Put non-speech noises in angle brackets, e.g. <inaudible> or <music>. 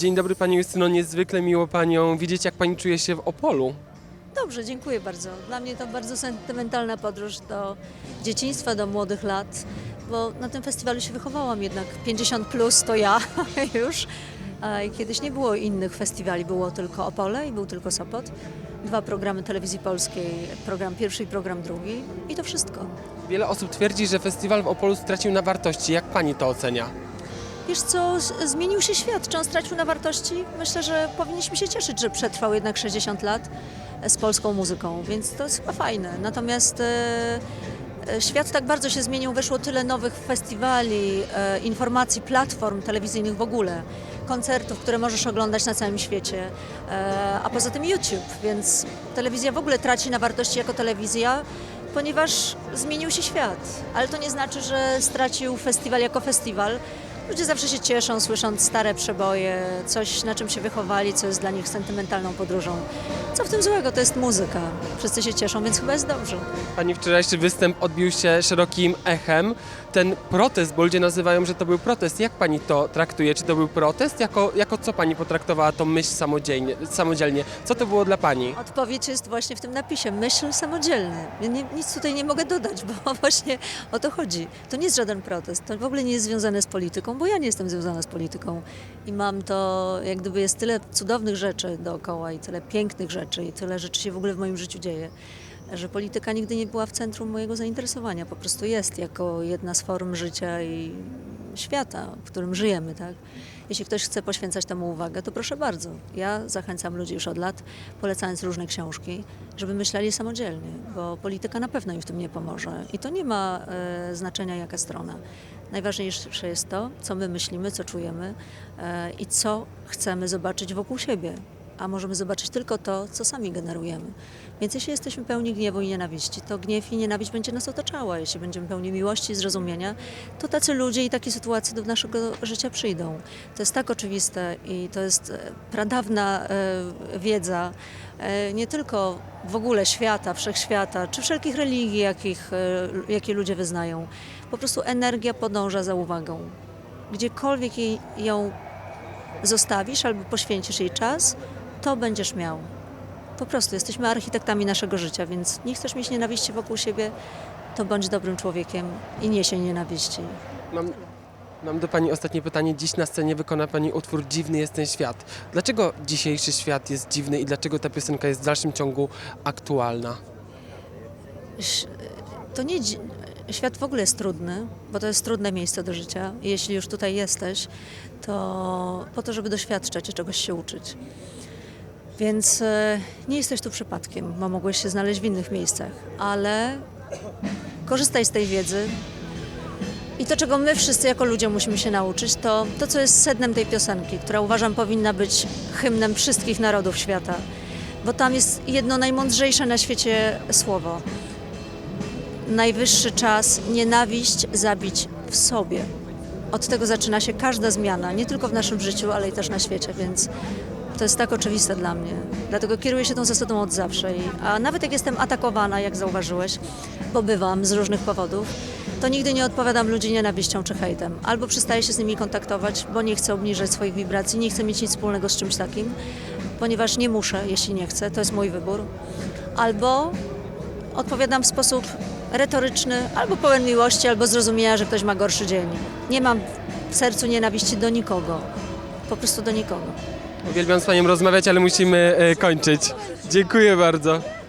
Dzień dobry Pani Justyno, niezwykle miło Panią widzieć, jak Pani czuje się w Opolu. Dobrze, dziękuję bardzo. Dla mnie to bardzo sentymentalna podróż do dzieciństwa, do młodych lat, bo na tym festiwalu się wychowałam jednak. 50 plus to ja <laughs> już. Kiedyś nie było innych festiwali, było tylko Opole i był tylko Sopot. Dwa programy telewizji polskiej, program pierwszy i program drugi i to wszystko. Wiele osób twierdzi, że festiwal w Opolu stracił na wartości. Jak Pani to ocenia? Wiesz co, zmienił się świat. Czy on stracił na wartości? Myślę, że powinniśmy się cieszyć, że przetrwał jednak 60 lat z polską muzyką, więc to jest chyba fajne. Natomiast e, e, świat tak bardzo się zmienił, weszło tyle nowych festiwali, e, informacji, platform telewizyjnych w ogóle, koncertów, które możesz oglądać na całym świecie, a poza tym YouTube, więc telewizja w ogóle traci na wartości jako telewizja, ponieważ zmienił się świat. Ale to nie znaczy, że stracił festiwal jako festiwal. Ludzie zawsze się cieszą, słysząc stare przeboje, coś na czym się wychowali, co jest dla nich sentymentalną podróżą. Co w tym złego? To jest muzyka. Wszyscy się cieszą, więc chyba jest dobrze. Pani wczorajszy występ odbił się szerokim echem. Ten protest, bo ludzie nazywają, że to był protest. Jak Pani to traktuje? Czy to był protest? Jako, jako co Pani potraktowała tą myśl samodzielnie? samodzielnie? Co to było dla Pani? Odpowiedź jest właśnie w tym napisie. Myśl samodzielny. Ja nie, nic tutaj nie mogę dodać, <laughs> bo właśnie o to chodzi. To nie jest żaden protest. To w ogóle nie jest związane z polityką, bo ja nie jestem związana z polityką. I mam to, jak gdyby jest tyle cudownych rzeczy dookoła i tyle pięknych rzeczy i tyle rzeczy się w ogóle w moim życiu dzieje, że polityka nigdy nie była w centrum mojego zainteresowania. Po prostu jest jako jedna z form życia i świata, w którym żyjemy, tak? Jeśli ktoś chce poświęcać temu uwagę, to proszę bardzo. Ja zachęcam ludzi już od lat, polecając różne książki, żeby myśleli samodzielnie, bo polityka na pewno im w tym nie pomoże. I to nie ma e, znaczenia, jaka strona. Najważniejsze jest to, co my myślimy, co czujemy e, i co chcemy zobaczyć wokół siebie. A możemy zobaczyć tylko to, co sami generujemy. Więc jeśli jesteśmy pełni gniewu i nienawiści, to gniew i nienawiść będzie nas otaczała. Jeśli będziemy pełni miłości i zrozumienia, to tacy ludzie i takie sytuacje do naszego życia przyjdą. To jest tak oczywiste i to jest e, pradawna e, wiedza e, nie tylko w ogóle świata, wszechświata, czy wszelkich religii, jakich, jakie ludzie wyznają. Po prostu energia podąża za uwagą. Gdziekolwiek ją zostawisz albo poświęcisz jej czas, to będziesz miał. Po prostu jesteśmy architektami naszego życia, więc nie chcesz mieć nienawiści wokół siebie, to bądź dobrym człowiekiem i niesie nienawiści. Mam, mam do Pani ostatnie pytanie. Dziś na scenie wykona Pani utwór Dziwny jest ten świat. Dlaczego dzisiejszy świat jest dziwny i dlaczego ta piosenka jest w dalszym ciągu aktualna? To nie, świat w ogóle jest trudny, bo to jest trudne miejsce do życia. Jeśli już tutaj jesteś, to po to, żeby doświadczać i czegoś się uczyć. Więc e, nie jesteś tu przypadkiem, bo mogłeś się znaleźć w innych miejscach, ale korzystaj z tej wiedzy. I to, czego my wszyscy jako ludzie musimy się nauczyć, to to, co jest sednem tej piosenki, która uważam powinna być hymnem wszystkich narodów świata, bo tam jest jedno najmądrzejsze na świecie słowo. Najwyższy czas nienawiść zabić w sobie. Od tego zaczyna się każda zmiana, nie tylko w naszym życiu, ale i też na świecie, więc to jest tak oczywiste dla mnie. Dlatego kieruję się tą zasadą od zawsze. A nawet jak jestem atakowana, jak zauważyłeś, bo bywam z różnych powodów, to nigdy nie odpowiadam ludzi nienawiścią czy hejtem. Albo przestaję się z nimi kontaktować, bo nie chcę obniżać swoich wibracji, nie chcę mieć nic wspólnego z czymś takim, ponieważ nie muszę, jeśli nie chcę, to jest mój wybór. Albo odpowiadam w sposób retoryczny, albo pełen miłości, albo zrozumienia, że ktoś ma gorszy dzień. Nie mam w sercu nienawiści do nikogo. Po prostu do nikogo. Uwielbiam z Panią rozmawiać, ale musimy e, kończyć. Dziękuję bardzo.